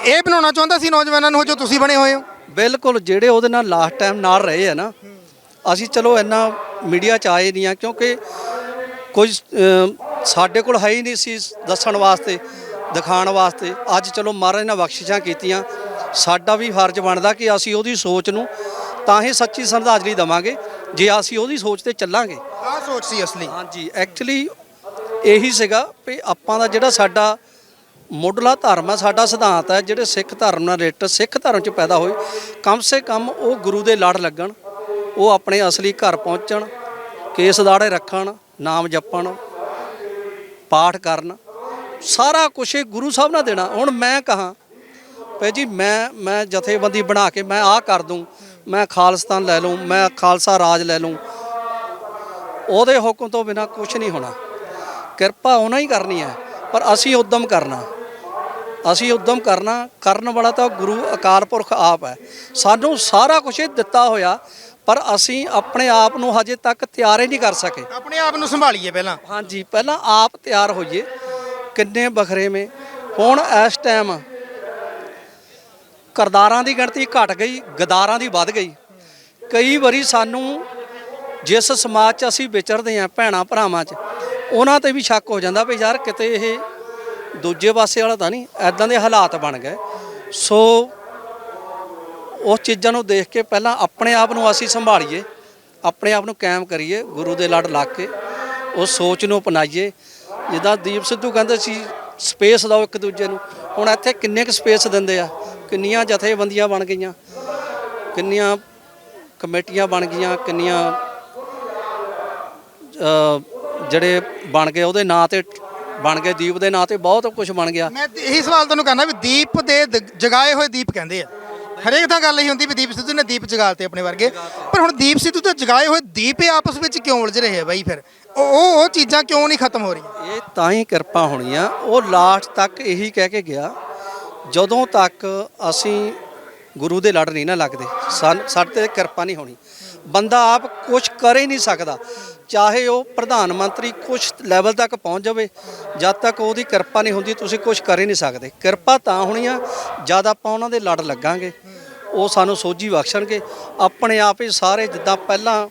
ਇਹ ਬਣਾਉਣਾ ਚਾਹੁੰਦਾ ਸੀ ਨੌਜਵਾਨਾਂ ਨੂੰ ਜੋ ਤੁਸੀਂ ਬਣੇ ਹੋਏ ਹੋ? ਬਿਲਕੁਲ ਜਿਹੜੇ ਉਹਦੇ ਨਾਲ ਲਾਸਟ ਟਾਈਮ ਨਾਲ ਰਹੇ ਆ ਨਾ ਅਸੀਂ ਚਲੋ ਇੰਨਾ ਮੀਡੀਆ ਚ ਆਏ ਨਹੀਂ ਆ ਕਿਉਂਕਿ ਕੁਝ ਅਮ, ਸਾਡੇ ਕੋਲ ਹੈ ਹੀ ਨਹੀਂ ਸੀ ਦੱਸਣ ਵਾਸਤੇ ਦਿਖਾਉਣ ਵਾਸਤੇ। ਅੱਜ ਚਲੋ ਮਹਾਰਾਜ ਨੇ ਬਖਸ਼ਿਸ਼ਾਂ ਕੀਤੀਆਂ। ਸਾਡਾ ਵੀ ਫਰਜ਼ ਬਣਦਾ ਕਿ ਅਸੀਂ ਉਹਦੀ ਸੋਚ ਨੂੰ ਤਾਂ ਹੀ ਸੱਚੀ ਸ਼ਰਧਾਂਜਲੀ ਦਵਾਂਗੇ ਜੇ ਅਸੀਂ ਉਹਦੀ ਸੋਚ ਤੇ ਚੱਲਾਂਗੇ। ਆਹ ਸੋਚ ਸੀ ਅਸਲੀ। ਹਾਂਜੀ ਐਕਚੁਅਲੀ ਇਹੀ ਸੀਗਾ ਵੀ ਆਪਾਂ ਦਾ ਜਿਹੜਾ ਸਾਡਾ ਮੁੱਢਲਾ ਧਰਮ ਹੈ ਸਾਡਾ ਸਿਧਾਂਤ ਹੈ ਜਿਹੜੇ ਸਿੱਖ ਧਰਮ ਨਾਲ ਰਿਲੇਟਡ ਸਿੱਖ ਧਰਮ ਚ ਪੈਦਾ ਹੋਏ ਕਮ ਸੇ ਕਮ ਉਹ ਗੁਰੂ ਦੇ ਲੜ ਲੱਗਣ ਉਹ ਆਪਣੇ ਅਸਲੀ ਘਰ ਪਹੁੰਚਣ ਕੇਸ ਦਾੜੇ ਰੱਖਣ ਨਾਮ ਜਪਣ ਪਾਠ ਕਰਨ ਸਾਰਾ ਕੁਝ ਇਹ ਗੁਰੂ ਸਾਹਿਬ ਨਾਲ ਦੇਣਾ। ਹੁਣ ਮੈਂ ਕਹਾ ਭਈ ਜੀ ਮੈਂ ਮੈਂ ਜਥੇਬੰਦੀ ਬਣਾ ਕੇ ਮੈਂ ਆਹ ਕਰ ਦੂੰ। ਮੈਂ ਖਾਲਿਸਤਾਨ ਲੈ ਲੂੰ ਮੈਂ ਖਾਲਸਾ ਰਾਜ ਲੈ ਲੂੰ ਉਹਦੇ ਹੁਕਮ ਤੋਂ ਬਿਨਾ ਕੁਝ ਨਹੀਂ ਹੋਣਾ। ਕਿਰਪਾ ਉਹਨਾਂ ਹੀ ਕਰਨੀ ਹੈ ਪਰ ਅਸੀਂ ਉਦਮ ਕਰਨਾ। ਅਸੀਂ ਉਦਮ ਕਰਨਾ ਕਰਨ ਵਾਲਾ ਤਾਂ ਗੁਰੂ ਅਕਾਲ ਪੁਰਖ ਆਪ ਹੈ। ਸਾਨੂੰ ਸਾਰਾ ਕੁਝ ਦਿੱਤਾ ਹੋਇਆ ਪਰ ਅਸੀਂ ਆਪਣੇ ਆਪ ਨੂੰ ਹਜੇ ਤੱਕ ਤਿਆਰ ਹੀ ਨਹੀਂ ਕਰ ਸਕੇ। ਆਪਣੇ ਆਪ ਨੂੰ ਸੰਭਾਲੀਏ ਪਹਿਲਾਂ। ਹਾਂਜੀ ਪਹਿਲਾਂ ਆਪ ਤਿਆਰ ਹੋਈਏ। ਕਿੰਨੇ ਬਖਰੇਵੇਂ ਹੁਣ ਇਸ ਟਾਈਮ ਕਰਦਾਰਾਂ ਦੀ ਗਿਣਤੀ ਘਟ ਗਈ, ਗਦਾਰਾਂ ਦੀ ਵੱਧ ਗਈ। ਕਈ ਵਾਰੀ ਸਾਨੂੰ ਜਿਸ ਸਮਾਜ 'ਚ ਅਸੀਂ ਵਿਚਰਦੇ ਆਂ ਭੈਣਾ ਭਰਾਵਾਂ 'ਚ, ਉਹਨਾਂ ਤੇ ਵੀ ਸ਼ੱਕ ਹੋ ਜਾਂਦਾ ਵੀ ਯਾਰ ਕਿਤੇ ਇਹ ਦੂਜੇ ਪਾਸੇ ਵਾਲਾ ਤਾਂ ਨਹੀਂ ਐਦਾਂ ਦੇ ਹਾਲਾਤ ਬਣ ਗਏ। ਸੋ ਉਸ ਚੀਜ਼ਾਂ ਨੂੰ ਦੇਖ ਕੇ ਪਹਿਲਾਂ ਆਪਣੇ ਆਪ ਨੂੰ ਅਸੀਂ ਸੰਭਾਲੀਏ, ਆਪਣੇ ਆਪ ਨੂੰ ਕਾਇਮ ਕਰੀਏ, ਗੁਰੂ ਦੇ ਲੜ ਲਾ ਕੇ ਉਸ ਸੋਚ ਨੂੰ ਅਪਣਾਈਏ। ਜਿੱਦਾਂ ਦੀਪ ਸਿੱਧੂ ਕਹਿੰਦੇ ਸੀ, ਸਪੇਸ ਦਿਓ ਇੱਕ ਦੂਜੇ ਨੂੰ। ਹੁਣ ਇੱਥੇ ਕਿੰਨੇ ਕੁ ਸਪੇਸ ਦਿੰਦੇ ਆ? ਕਿੰਨੀਆਂ ਜਥੇਬੰਦੀਆਂ ਬਣ ਗਈਆਂ ਕਿੰਨੀਆਂ ਕਮੇਟੀਆਂ ਬਣ ਗਈਆਂ ਕਿੰਨੀਆਂ ਜਿਹੜੇ ਬਣ ਗਏ ਉਹਦੇ ਨਾਂ ਤੇ ਬਣ ਗਏ ਦੀਪ ਦੇ ਨਾਂ ਤੇ ਬਹੁਤ ਕੁਝ ਬਣ ਗਿਆ। ਮੈਂ ਤੇ ਇਹੀ ਸਵਾਲ ਤੁਹਾਨੂੰ ਕਰਨਾ ਵੀ ਦੀਪ ਦੇ ਦ- ਜਗਾਏ ਹੋਏ ਦੀਪ ਕਹਿੰਦੇ ਆ। ਹਰੇਕ ਤਾਂ ਗੱਲ ਇਹੀ ਹੁੰਦੀ ਵੀ ਦੀਪ ਸਿੱਧੂ ਨੇ ਦੀਪ ਜਗਾਲਤੇ ਆਪਣੇ ਵਰਗੇ ਪਰ ਹੁਣ ਦੀਪ ਸਿੱਧੂ ਤੇ ਜਗਾਏ ਹੋਏ ਦੀਪ ਇਹ ਆਪਸ ਵਿੱਚ ਕਿਉਂ ਉਲਝ ਰਹੇ ਆ ਬਾਈ ਫਿਰ? ਉਹ ਉਹ ਉਹ ਚੀਜ਼ਾਂ ਕਿਉਂ ਨਹੀਂ ਖਤਮ ਹੋ ਰਹੀਆਂ? ਇਹ ਤਾਂ ਹੀ ਕਿਰਪਾ ਹੋਣੀ ਆ ਉਹ ਲਾਸਟ ਤੱਕ ਇਹੀ ਕਹਿ ਕੇ ਗਿਆ ਜਦੋਂ ਤੱਕ ਅਸੀਂ ਗੁਰੂ ਦੇ ਲੜ ਨਹੀਂ ਨਾ ਲੱਗਦੇ, ਸਾਨ- ਸਾਡੇ ਤੇ ਕਿਰਪਾ ਨਹੀਂ ਹੋਣੀ। ਬੰਦਾ ਆਪ ਕੁਝ ਕਰ ਹੀ ਨਹੀਂ ਸਕਦਾ। ਚਾਹੇ ਉਹ ਪ੍ਰਧਾਨ ਮੰਤਰੀ ਕੁਝ ਲੈਵਲ ਤੱਕ ਪਹੁੰਚ ਜਾਵੇ, ਜਦ ਤੱਕ ਉਹਦੀ ਕਿਰਪਾ ਨਹੀਂ ਹੁੰਦੀ, ਤੁਸੀਂ ਕੁਝ ਕਰ ਹੀ ਨਹੀਂ ਸਕਦੇ। ਕਿਰਪਾ ਤਾਂ ਹੋਣੀ ਆ, ਜਦ ਆਪਾਂ ਉਹਨਾਂ ਦੇ ਲੜ ਲੱਗਾਂਗੇ, ਉਹ ਸਾਨੂੰ ਸੋਝੀ ਬਖਸ਼ਣਗੇ। ਆਪਣੇ ਆਪ ਹੀ ਸਾਰੇ ਜਿੱਦਾਂ ਪਹਿਲਾਂ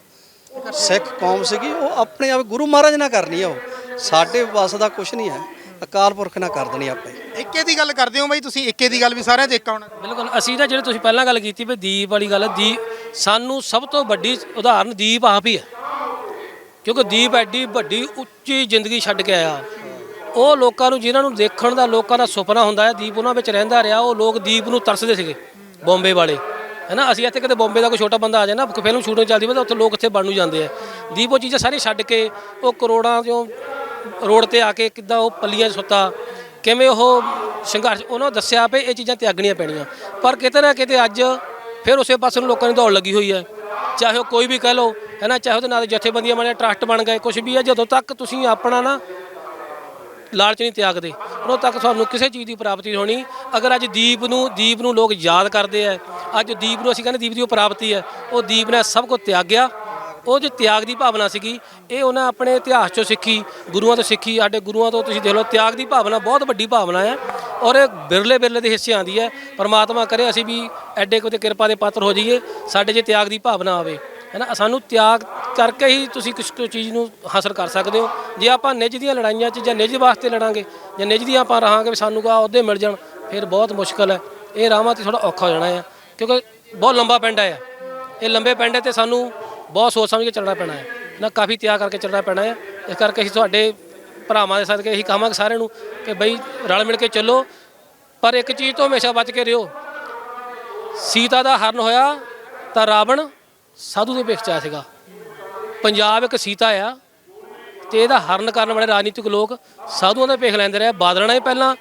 ਸਿੱਖ ਕੌਮ ਸੀਗੀ, ਉਹ ਆਪਣੇ ਆਪ ਗੁਰੂ ਮਹਾਰਾਜ ਨਾਲ ਕਰਨੀ ਆ ਉਹ। ਸਾਡੇ ਵੱਸ ਦਾ ਕੁਝ ਨਹੀਂ ਹੈ। ਅਕਾਲ ਪੁਰਖ ਨਾਲ ਕਰ ਦੇਣੀ ਆਪੇ। ਇੱਕੇ ਦੀ ਗੱਲ ਕਰਦੇ ਹੋ ਬਾਈ ਤੁਸੀਂ? ਇੱਕੇ ਦੀ ਗੱਲ ਵੀ ਸਾਰਿਆਂ 'ਚ ਇੱਕ ਆਉਣਾ। ਬਿਲਕੁਲ ਅਸੀਂ ਤਾਂ ਜਿਹੜੇ ਤੁਸੀਂ ਪਹਿਲਾਂ ਗੱਲ ਕੀਤੀ ਵੀ ਦੀਪ ਵਾਲੀ ਗੱਲ ਦੀਪ ਸਾਨੂੰ ਸਭ ਤੋਂ ਵੱਡੀ ਉਦਾਹਰਨ ਦੀਪ ਆਪ ਹੀ ਹੈ। ਕਿਉਂਕਿ ਦੀਪ ਐਡੀ ਵੱਡੀ ਉੱਚੀ ਜ਼ਿੰਦਗੀ ਛੱਡ ਕੇ ਆਇਆ। ਉਹ ਲੋਕਾਂ ਨੂੰ ਜਿਨ੍ਹਾਂ ਨੂੰ ਦੇਖਣ ਦਾ ਲੋਕਾਂ ਦਾ ਸੁਪਨਾ ਹੁੰਦਾ ਹੈ ਦੀਪ ਉਹਨਾਂ ਵਿੱਚ ਰਹਿੰਦਾ ਰਿਹਾ ਉਹ ਲੋਕ ਦੀਪ ਨੂੰ ਤਰਸਦੇ ਸੀਗੇ ਬੰਬੇ ਵਾਲੇ। ਹੈਨਾ ਅਸੀਂ ਇੱਥੇ ਕਿਤੇ ਬੰਬੇ ਦਾ ਕੋਈ ਛੋਟਾ ਬੰਦਾ ਆ ਜਾਏ ਨਾ ਫਿਲਮ ਸ਼ੂਟਿੰਗ ਚੱਲਦੀ ਹੋਵੇ ਤਾਂ ਉੱਥੇ ਲੋਕ ਇੱਥੇ ਬਣ ਨੂੰ ਜਾਂਦੇ ਆ। ਦੀਪ ਉਹ ਚੀਜ਼ਾਂ ਸਾਰੀ ਛੱਡ ਕੇ ਉਹ ਕਰੋੜਾਂ ਚੋਂ ਰੋਡ ਤੇ ਆ ਕੇ ਕਿੱਦਾਂ ਉਹ ਪੱਲੀਆਂ 'ਚ ਸੁੱਤਾ, ਕਿਵੇਂ ਉਹ ਸੰਘਰਸ਼, ਉਹਨਾਂ ਦੱਸਿਆ ਵੀ ਇਹ ਚੀਜ਼ਾਂ ਤਿਆਗਣੀਆਂ ਪੈਣੀਆਂ। ਪਰ ਕਿਤੇ ਨਾ ਕਿਤੇ ਅੱਜ ਫਿਰ ਉਸੇ ਪਾਸੇ ਨੂੰ ਲੋਕਾਂ ਦੀ ਦੌੜ ਲੱਗੀ ਹੋਈ ਹੈ। ਚਾਹੇ ਉਹ ਕੋਈ ਵੀ ਕਹਿ ਲਓ, ਹੈ ਨਾ, ਚਾਹੇ ਉਹਦੇ ਨਾਲ ਜਥੇਬੰਦੀਆਂ ਬਣੇ ਟਰਸਟ ਬਣ ਗਏ ਕੁਝ ਵੀ ਹੈ, ਜਦੋਂ ਤੱਕ ਤੁਸੀਂ ਆਪਣਾ ਨਾ ਲਾਲਚ ਨਹੀਂ ਤਿਆਗਦੇ, ਉਦੋਂ ਤੱਕ ਤੁਹਾਨੂੰ ਕਿਸੇ ਚੀਜ਼ ਦੀ ਪ੍ਰਾਪਤੀ ਹੋਣੀ। ਅਗਰ ਅੱਜ ਦੀਪ ਨੂੰ ਦੀਪ ਨੂੰ ਲੋਕ ਯਾਦ ਕਰਦੇ ਆ, ਅੱਜ ਦੀਪ ਨੂੰ ਅਸੀਂ ਕਹਿੰਦੇ ਦੀਪ ਦੀ ਉਹ ਪ੍ਰਾਪਤੀ ਹੈ, ਉਹ ਦੀਪ ਨੇ ਸਭ ਕੁਝ ਤਿਆਗਿਆ। ਉਹ ਜੋ ਤਿਆਗ ਦੀ ਭਾਵਨਾ ਸੀਗੀ, ਇਹ ਉਹਨਾਂ ਆਪਣੇ ਇਤਿਹਾਸ ਚੋਂ ਸਿੱਖੀ, ਗੁਰੂਆਂ ਤੋਂ ਸਿੱਖੀ, ਸਾਡੇ ਗੁਰੂਆਂ ਤੋਂ ਤੁਸੀਂ ਦੇਖ ਲਓ, ਤਿਆਗ ਦੀ ਭਾਵਨਾ ਬਹੁਤ ਵੱਡੀ ਭਾਵਨਾ ਹੈ ਔਰ ਇਹ ਬਿਰਲੇ ਬਿਰਲੇ ਦੇ ਹਿੱਸੇ ਆਂਦੀ ਹੈ। ਪਰਮਾਤਮਾ ਕਰੇ ਅਸੀਂ ਵੀ ਐਡੇ ਕਿਤੇ ਕਿਰਪਾ ਦੇ ਪਾਤਰ ਹੋ ਜਾਈਏ, ਸਾਡੇ 'ਚ ਤਿਆਗ ਦੀ ਭਾਵਨਾ ਆਵੇ, ਹੈਨਾ? ਸਾਨੂੰ ਤਿਆਗ ਕਰਕੇ ਹੀ ਤੁਸੀਂ ਕਿਸ ਕੋਈ ਚੀਜ਼ ਨੂੰ ਹਾਸਲ ਕਰ ਸਕਦੇ ਹੋ। ਜੇ ਆਪਾਂ ਨਿੱਜ ਦੀਆਂ ਲੜਾਈਆਂ 'ਚ ਜਾਂ ਨਿੱਜ ਵਾਸਤੇ ਲੜਾਂਗੇ, ਜਾਂ ਨਿੱਜ ਦੀਆਂ ਆਪਾਂ ਰਹਾਂਗੇ ਵੀ ਸਾਨੂੰ ਕਾ ਅਹੁਦੇ ਮਿਲ ਜਾਣ, ਫਿਰ ਬਹੁਤ ਮੁਸ਼ਕਲ ਹੈ। ਇਹ ਰਾਹਾਂ ਤੇ ਥੋੜਾ ਔਖਾ ਹੋ ਜਾਣਾ ਹੈ, ਕਿਉਂਕਿ ਬਹੁਤ ਲੰਬਾ ਪਿੰਡ ਹੈ ਇਹ ਲੰਬੇ ਪਿੰਡ ਹੈ ਤੇ ਸਾਨੂੰ ਬਹੁਤ ਸੋਚ ਸਮਝ ਕੇ ਚੱਲਣਾ ਪੈਣਾ ਹੈ। ਨਾ ਕਾਫੀ ਤਿਆਗ ਕਰਕੇ ਚੱਲਣਾ ਪੈਣਾ ਹੈ। ਇਸ ਕਰਕੇ ਅਸੀਂ ਤੁਹਾਡੇ ਭਰਾਵਾਂ ਦੇ ਸਦਕੇ ਇਹੀ ਕਹਾਂਗੇ ਸਾਰਿਆਂ ਨੂੰ ਕਿ ਬਈ ਰਲ ਮਿਲ ਕੇ ਚੱਲੋ। ਪਰ ਇੱਕ ਚੀਜ਼ ਤੋਂ ਹਮੇਸ਼ਾ ਬਚ ਕੇ ਰਹੋ। ਸੀਤਾ ਦਾ ਹਰਨ ਹੋਇਆ ਤਾਂ ਰਾਵਣ ਸਾਧੂ ਦੇ ਭੇਖ ਚ ਆਇਆ ਸੀਗਾ। ਪੰਜਾਬ ਇੱਕ ਸੀਤਾ ਆ ਤੇ ਇਹਦਾ ਹਰਨ ਕਰਨ ਵਾਲੇ ਰਾਜਨੀਤਿਕ ਲੋਕ ਸਾਧੂਆਂ ਦਾ ਭੇਖ ਲੈਂਦੇ ਰਹੇ। ਬਾਦਲਾਂ ਨੇ ਪਹਿਲਾਂ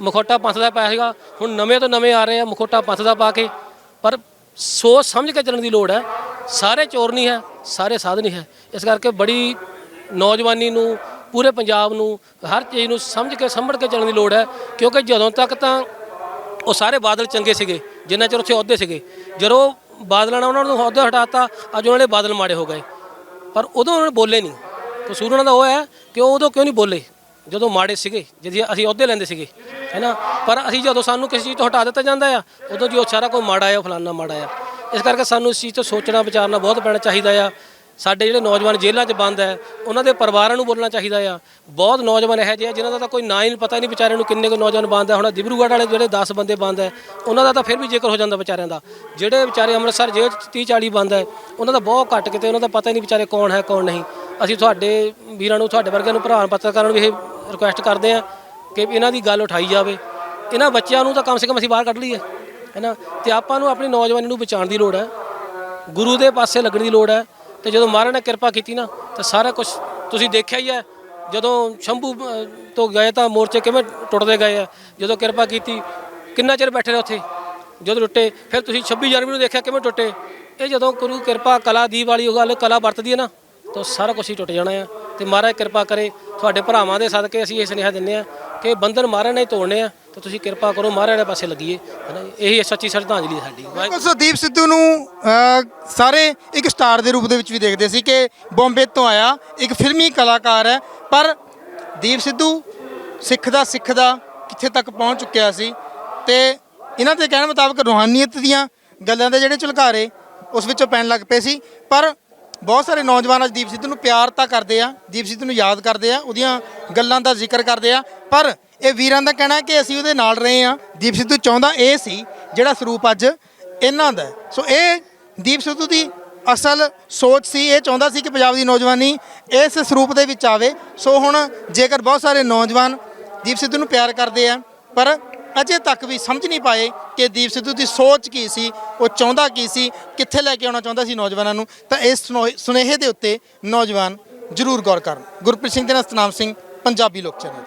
ਮੁਖੋਟਾ ਪੰਥ ਦਾ ਪਾਇਆ ਸੀਗਾ। ਹੁਣ ਨਵੇਂ ਤੋਂ ਨਵੇਂ ਆ ਰਹੇ ਆ ਮੁਖੋਟਾ ਪੰਥ ਦਾ ਪਾ ਕੇ। ਪਰ ਸੋਚ ਸਮਝ ਕੇ ਚੱਲਣ ਦੀ ਲੋੜ ਹੈ। ਸਾਰੇ ਚੋਰ ਨਹੀਂ ਹੈ, ਸਾਰੇ ਸਾਧ ਨਹੀਂ ਹੈ। ਇਸ ਕਰਕੇ ਬੜੀ ਨੌਜਵਾਨੀ ਨੂੰ, ਪੂਰੇ ਪੰਜਾਬ ਨੂੰ, ਹਰ ਚੀਜ਼ ਨੂੰ ਸਮਝ ਕੇ, ਸੰਭੜ ਕੇ ਚੱਲਣ ਦੀ ਲੋੜ ਹੈ। ਕਿਉਂਕਿ ਜਦੋਂ ਤੱਕ ਤਾਂ ਉਹ ਸਾਰੇ ਬਾਦਲ ਚੰਗੇ ਸੀਗੇ, ਜਿੰਨਾ ਚਿਰ ਉੱਥੇ ਅਹੁਦੇ ਸੀਗੇ। ਜਦੋਂ ਬਾਦਲਾਂ ਨੇ ਉਹਨਾਂ ਨੂੰ ਅਹੁਦੇ ਹਟਾਤਾ, ਅੱਜ ਉਹਨਾਂ ਦੇ ਬਾਦਲ ਮਾੜੇ ਹੋ ਗਏ। ਪਰ ਉਦੋਂ ਉਹਨਾਂ ਨੇ ਬੋਲੇ ਨਹੀਂ। ਕਸੂਰ ਉਹਨਾਂ ਦਾ ਉਹ ਹੈ ਕਿ ਉਹ ਉਦੋਂ ਕਿਉਂ ਨਹੀਂ ਬੋਲੇ? ਜਦੋਂ ਮਾੜੇ ਸੀਗੇ ਜਦੋਂ ਅਸੀਂ ਅਹੁਦੇ ਲੈਂਦੇ ਸੀਗੇ, ਹੈਨਾ? ਪਰ ਅਸੀਂ ਜਦੋਂ ਸਾਨੂੰ ਕਿਸੇ ਚੀਜ਼ ਤੋਂ ਹਟਾ ਦਿੱਤਾ ਜਾਂਦਾ ਆ, ਉਦੋਂ ਜੀ ਉਹ ਸਾਰਾ ਕੋਈ ਮਾੜਾ ਆ, ਉਹ ਫਲਾਨਾ ਮਾੜਾ ਆ। ਇਸ ਕਰਕੇ ਸਾਨੂੰ ਇਸ ਚੀਜ਼ ਤੋਂ ਸੋਚਣਾ, ਵਿਚਾਰਨਾ ਬਹੁਤ ਪੈਣਾ ਚਾਹੀਦਾ ਆ। ਸਾਡੇ ਜਿਹੜੇ ਨੌਜਵਾਨ ਜੇਲ੍ਹਾਂ 'ਚ ਬੰਦ ਹੈ ਉਹਨਾਂ ਦੇ ਪਰਿਵਾਰਾਂ ਨੂੰ ਬੋਲਣਾ ਚਾਹੀਦਾ ਆ। ਬਹੁਤ ਨੌਜਵਾਨ ਇਹੋ ਜਿਹੇ ਆ, ਜਿਨ੍ਹਾਂ ਦਾ ਤਾਂ ਕੋਈ ਨਾਂ ਹੀ ਨਹੀਂ, ਪਤਾ ਨਹੀਂ ਵਿਚਾਰਿਆਂ ਨੂੰ ਕਿੰਨੇ ਕੁ ਨੌਜਵਾਨ ਬੰਦ ਹੈ ਹੁਣ ਦਿਬਰੂਗੜ੍ਹ ਵਾਲੇ ਜਿਹੜੇ 10 ਬੰਦੇ ਬੰਦ ਹੈ ਉਹਨਾਂ ਦਾ ਤਾਂ ਫਿਰ ਵੀ ਜ਼ਿਕਰ ਹੋ ਜਾਂਦਾ ਵਿਚਾਰਿਆਂ ਦਾ। ਜਿਹੜੇ ਵਿਚਾਰੇ ਅੰਮ੍ਰਿਤਸਰ ਜੇਲ੍ਹ 'ਚ 30 40 ਬੰਦ ਹੈ ਉਹਨਾਂ ਦਾ ਬਹੁਤ ਘੱਟ ਕਿਤੇ, ਉਹਨਾਂ ਦਾ ਪਤਾ ਹੀ ਨਹੀਂ ਵਿਚਾਰੇ ਕੌਣ ਹੈ, ਕੌਣ ਨਹੀਂ। ਅਸੀਂ ਤੁਹਾਡੇ ਵੀਰਾਂ ਨੂੰ, ਤੁਹਾਡੇ ਵਰਗਿਆਂ ਨੂੰ ਭਰਾ ਪੱਤਰਕਾਰਾਂ ਨੂੰ ਇਹ ਰਿਕੁਐਸਟ ਕਰਦੇ ਆ ਕਿ ਇਹਨਾਂ ਦੀ ਗੱਲ ਉਠਾਈ ਜਾਵੇ। ਇਹਨਾਂ ਬੱਚਿਆਂ ਨੂੰ ਤਾਂ ਕਮ ਸੇ ਕਮ ਅਸੀਂ ਬਾਹਰ ਕੱਢ ਲਈਏ ਹੈਨਾ ਤੇ ਆਪਾਂ ਨੂੰ ਆਪਣੀ ਨੌਜਵਾਨੀ ਨੂੰ ਬਚਾਉਣ ਦੀ ਲੋੜ ਹੈ। ਗੁਰੂ ਦੇ ਪਾਸੇ ਲੱਗਣ ਦੀ ਲੋੜ ਹੈ। ਤੇ ਜਦੋਂ ਮਹਾਰਾਜ ਨੇ ਕਿਰਪਾ ਕੀਤੀ ਨਾ, ਤਾਂ ਸਾਰਾ ਕੁਝ ਤੁਸੀਂ ਦੇਖਿਆ ਹੀ ਹੈ। ਜਦੋਂ ਸ਼ੰਭੂ ਤੋਂ ਗਏ ਤਾਂ ਮੋਰਚੇ ਕਿਵੇਂ ਟੁੱਟਦੇ ਗਏ ਆ? ਜਦੋਂ ਕਿਰਪਾ ਕੀਤੀ, ਕਿੰਨਾ ਚਿਰ ਬੈਠੇ ਰਹੇ ਉੱਥੇ? ਜਦੋਂ ਟੁੱਟੇ, ਫਿਰ ਤੁਸੀਂ 26 ਜਨਵਰੀ ਨੂੰ ਦੇਖਿਆ ਕਿਵੇਂ ਟੁੱਟੇ? ਇਹ ਜਦੋਂ ਗੁਰੂ ਕਿਰਪਾ, ਕਲਾ ਦੀ ਵਾਲੀ ਉਹ ਗੱਲ, ਕਲਾ ਵਰਤਦੀ ਹੈ ਨਾ, ਤਾਂ ਸਾਰਾ ਕੁਝ ਹੀ ਟੁੱਟ ਜਾਣਾ ਆ। ਤੇ ਮਹਾਰਾਜ ਕਿਰਪਾ ਕਰੇ ਤੁਹਾਡੇ ਭਰਾਵਾਂ ਦੇ ਸਦਕੇ ਅਸੀਂ ਇਹ ਸੁਨੇਹਾ ਦਿੰਦੇ ਆ ਕਿ ਬੰਧਨ ਮਹਾਰਾਜ ਨੇ ਤੋੜਨੇ ਆ ਤਾਂ ਤੁਸੀਂ ਕਿਰਪਾ ਕਰੋ ਮਹਾਰਾਜ ਦੇ ਪਾਸੇ ਲੱਗੀਏ ਹੈ ਨਾ ਇਹੀ ਸੱਚੀ ਸ਼ਰਧਾਂਜਲੀ ਸਾਡੀ। ਬਿਲਕੁਲ ਸੋ ਦੀਪ ਸਿੱਧੂ ਨੂੰ ਅਹ, ਸਾਰੇ ਇੱਕ ਸਟਾਰ ਦੇ ਰੂਪ ਦੇ ਵਿੱਚ ਵੀ ਦੇਖਦੇ ਸੀ ਕਿ ਬੰਬੇ ਤੋਂ ਆਇਆ ਇੱਕ ਫਿਲਮੀ ਕਲਾਕਾਰ ਹੈ ਪਰ ਦੀਪ ਸਿੱਧੂ ਸਿੱਖ ਦਾ ਸਿੱਖ ਦਾ ਕਿੱਥੇ ਤੱਕ ਪਹੁੰਚ ਚੁੱਕਿਆ ਸੀ ਤੇ ਇਹਨਾਂ ਦੇ ਕਹਿਣ ਮੁਤਾਬਕ ਰੂਹਾਨੀਅਤ ਦੀਆਂ ਗੱਲਾਂ ਦੇ ਜਿਹੜੇ ਝੁਲਕਾਰੇ ਉਸ ਵਿੱਚੋਂ ਪੈਣ ਲੱਗ ਪਏ ਸੀ ਪਰ ਬਹੁਤ ਸਾਰੇ ਨੌਜਵਾਨ ਅੱਜ ਦੀਪ ਸਿੱਧੂ ਨੂੰ ਪਿਆਰ ਤਾਂ ਕਰਦੇ ਆ, ਦੀਪ ਸਿੱਧੂ ਨੂੰ ਯਾਦ ਕਰਦੇ ਆ, ਉਹਦੀਆਂ ਗੱਲਾਂ ਦਾ ਜ਼ਿਕਰ ਕਰਦੇ ਆ, ਪਰ ਇਹ ਵੀਰਾਂ ਦਾ ਕਹਿਣਾ ਕਿ ਅਸੀਂ ਉਹਦੇ ਨਾਲ ਰਹੇ ਆ ਦੀਪ ਸਿੱਧੂ ਚਾਹੁੰਦਾ ਇਹ ਸੀ ਜਿਹੜਾ ਸਰੂਪ ਅੱਜ ਇਹਨਾਂ ਦਾ ਸੋ ਇਹ ਦੀਪ ਸਿੱਧੂ ਦੀ ਅਸਲ ਸੋਚ ਸੀ, ਇਹ ਚਾਹੁੰਦਾ ਸੀ ਕਿ ਪੰਜਾਬ ਦੀ ਨੌਜਵਾਨੀ ਇਸ ਸਰੂਪ ਦੇ ਵਿੱਚ ਆਵੇ। ਸੋ ਹੁਣ ਜੇਕਰ ਬਹੁਤ ਸਾਰੇ ਨੌਜਵਾਨ ਦੀਪ ਸਿੱਧੂ ਨੂੰ ਪਿਆਰ ਕਰਦੇ ਆ, ਪਰ ਅਜੇ ਤੱਕ ਵੀ ਸਮਝ ਨਹੀਂ ਪਾਏ ਕਿ ਦੀਪ ਸਿੱਧੂ ਦੀ ਸੋਚ ਕੀ ਸੀ, ਉਹ ਚਾਹੁੰਦਾ ਕੀ ਸੀ, ਕਿੱਥੇ ਲੈ ਕੇ ਆਉਣਾ ਚਾਹੁੰਦਾ ਸੀ ਨੌਜਵਾਨਾਂ ਨੂੰ। ਤਾਂ ਇਸ ਸੁਨੋ- ਸੁਨੇਹੇ ਦੇ ਉੱਤੇ ਨੌਜਵਾਨ ਜ਼ਰੂਰ ਗੌਰ ਕਰਨ। ਗੁਰਪ੍ਰੀਤ ਸਿੰਘ ਦੇ ਨਾਲ ਸਤਨਾਮ ਸਿੰਘ, ਪੰਜਾਬੀ ਲੋਕ ਚੈਨਲ।